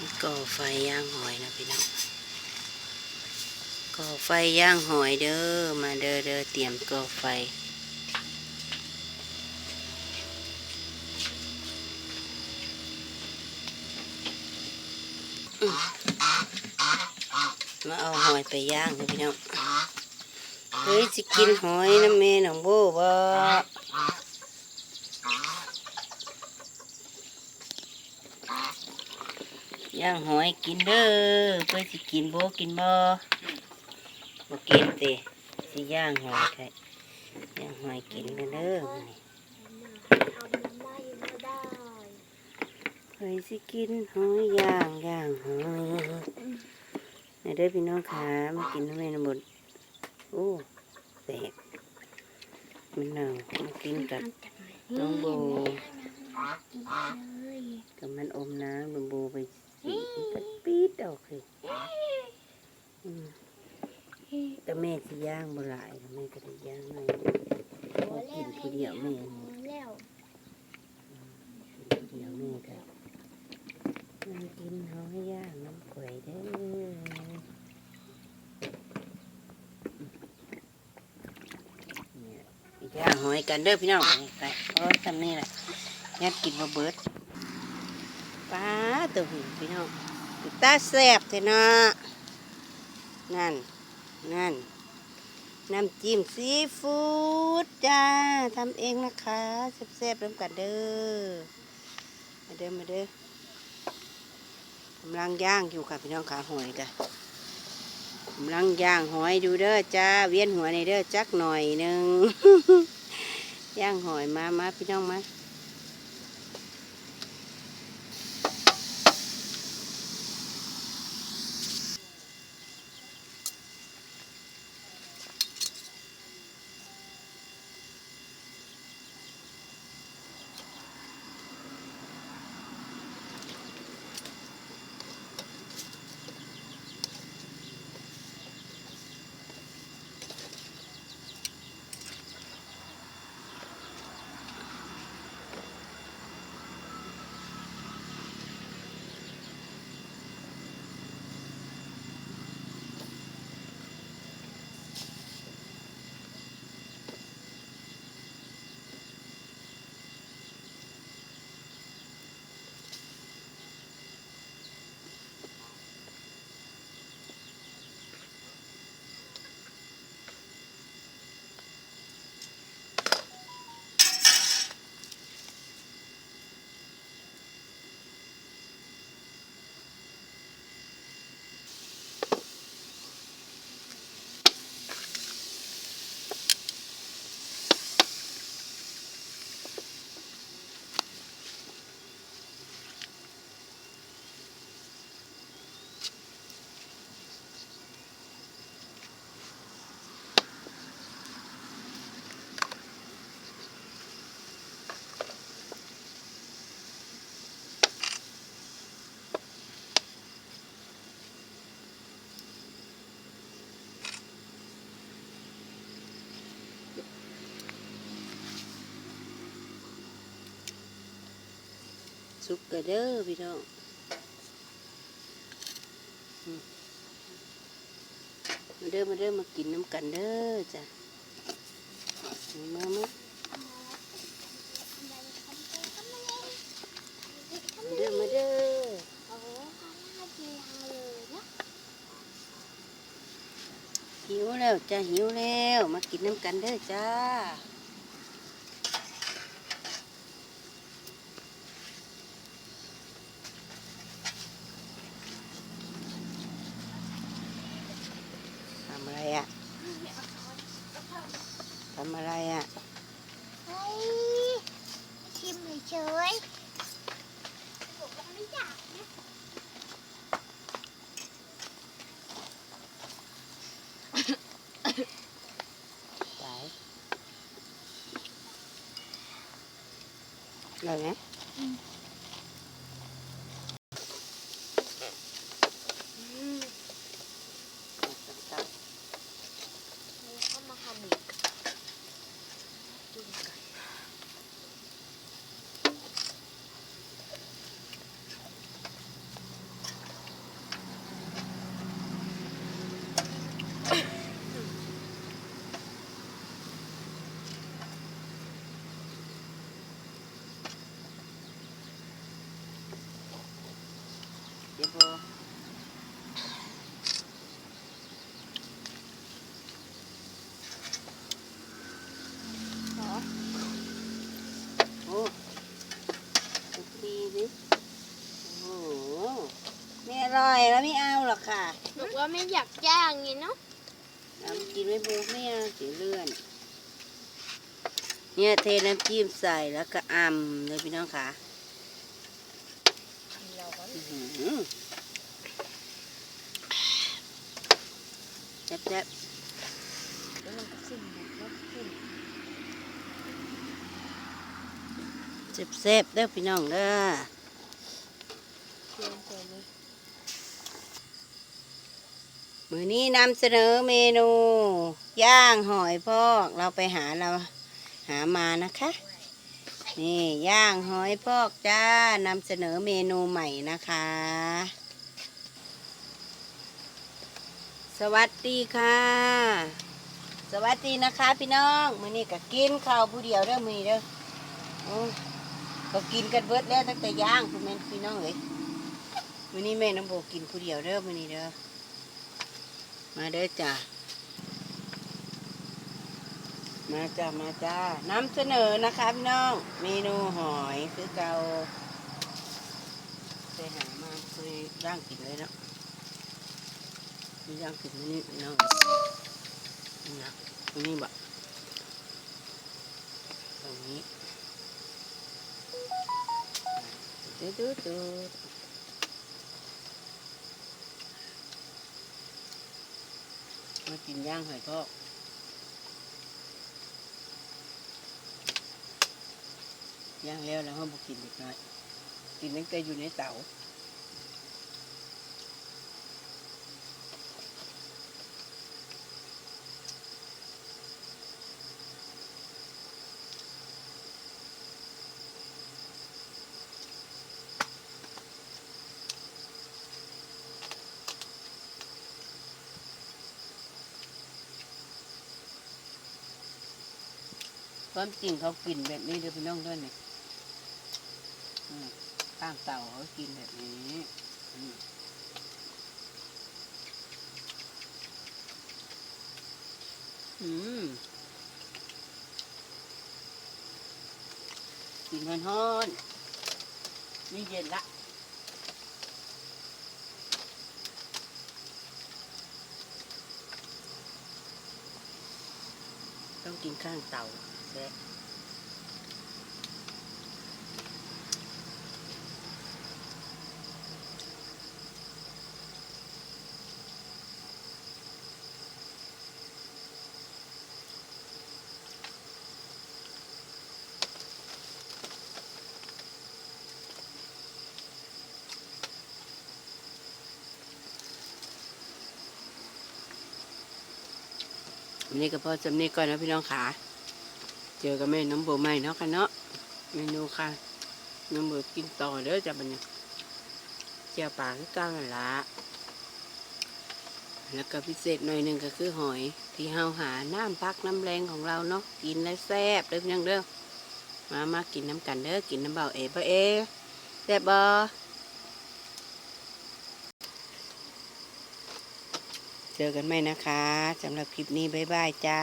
ก่อไฟย่างหอยนะพี่น้องก่อไฟย่างหอยเด้อมาเด้อเด้อเตรียมก่อไฟมาเอาหอยไปย่างนะพี่น้องเฮ้ยสิกินหอยน้ำเมน้องโบบ่ ย่างหอยกินเด้อเพื่อสิกินโบกินบ่บ่กินเตะสิย่างหอยไทยย่างหอยกินกันเด้อมื้อนี้เอาน้ำได้ยังไม่ได้เฮ้ยสิกินหอยย่างย่างหอยมาเด้อพี่น้องขามากินน้ำเมน้ำบดโอ้แตกมันเน่ามากินกับน้องโบกินเลยกับมันอมน้ำน้องโบไป สีมันปี๊ดออกเลยอืมแต่แม่สิย่างบ่หลายแม่ก็ได้ย่างหน่อยกินทีเดียวแม่แล้วกินทีเดียวแม่ก็มันกินหอยย่างน้ำข่อยเด้อเนี่ยไปย่างหอยกันเด้อพี่น้องไปโอ้ทำนี่แหละยัดกินมาเบิด ป้าตัวหินพี่น้องตาแสบเถอะนะนั่น นั่น น้ำจิ้มซีฟู้ดจ้าทำเองนะคะแซ่บๆร่วมกันเด้อมาเด้อมาเด้อกำลังย่างอยู่ค่ะพี่น้องขาหอยจ้ะกำลังย่างหอยดูเด้อจ้าเวียนหัวในเด้อจักหน่อยหนึ่งย่างหอยมามาพี่น้องมา สุกกระเด้อพี่น้องมาเด้อมาเด้อมากินน้ำกันเด้อจ้ะมามามาเด้อมาเด้อหิวแล้วจ้ะหิวแล้ว มากินน้ำกันเด้อจ้าำอะไรอะทำอะไรอะเฮ้ยชิมเฉยๆผมก็ไม่อยากนะตายเลยไหม อืมแล้วก็มาหั่นกินกัน จ็บบ่ ขอ โอ้สักทีดิโอ้โหไม่ อร่อยแล้วไม่เอาหรอกค่ะบอกว่าไม่อยากย่างไงเนาะน้ำกินไม่บูไม่เอาเสียเลื่อน เนี่ยเทน้ำจิ้มใส่แล้วก็อ่ำเลยพี่น้องค่ะเราก็อื้อหือแซ่บแล้วมันก็ขึ้นหมดแล้วขึ้นๆแซ่บๆเด้อพี่น้องเด้อ เชียงเจอเลย มือนี้นำเสนอเมนู ย่างหอยพอกเราไปหาเราหามานะคะ นี่ย่างหอยพอกจ้านำเสนอเมนูใหม่นะคะ สวัสดีค่ะ สวัสดีนะคะ พี่น้องมือนี้ก็กินข้าวผู้เดียวเด้อมือนี้เด้อก็กินกันเบิดแล้วตั้งแต่ย่างคุณแม่พี่น้องเอ้ยมือนี้แม่น้ำโบกินผู้เดียวเด้อมือนี้เด้อ มาเด้จ้ะ มาจ้ามาจ้านำเสนอนะคะพี่น้อง เมนูหอยคือเกาไปหามาเคยย่างกินเลยนะมีย่างกินนี่พี่น้องนี่นะตรงนี้บะตรงนี้ ดูดูดู มากินย่างหอยทอดย่างแล้วแล้วเขาบอกกินเด็กน้อย กินตั้งแต่อยู่ในเตา ความจริงเขากินแบบนี้เดี๋ยวพี่น้องด้วยนี่ข้างเต่าเขากินแบบนี้อืมกินมันฮ้อนนี่เย็นละต้องกินข้างเต่า แซ่บวันนี้ก็พอจำนี้ก่อนนะพี่น้องขา เจอกับแม่น้ำโบใหม่เนาะค่ะเนาะเมนูค่ะน้ำโบกินต่อเด้อจ้ะบัดนเจียวปลาคือก้างนั่นละแล้วก็พิเศษหน่อยหนึ่งก็คือหอย ที่เฮาหาน้ำพักน้ำแรงของเราเนาะกินแล้วแซ่บเด้อพี่น้องเด้อมามากินน้ำกันเด้อกินน้ำเบาเอ๋บ่เอ๋แซ่บบ่เจอกันไหมนะคะสำหรับคลิปนี้บ๊ายบายจ้า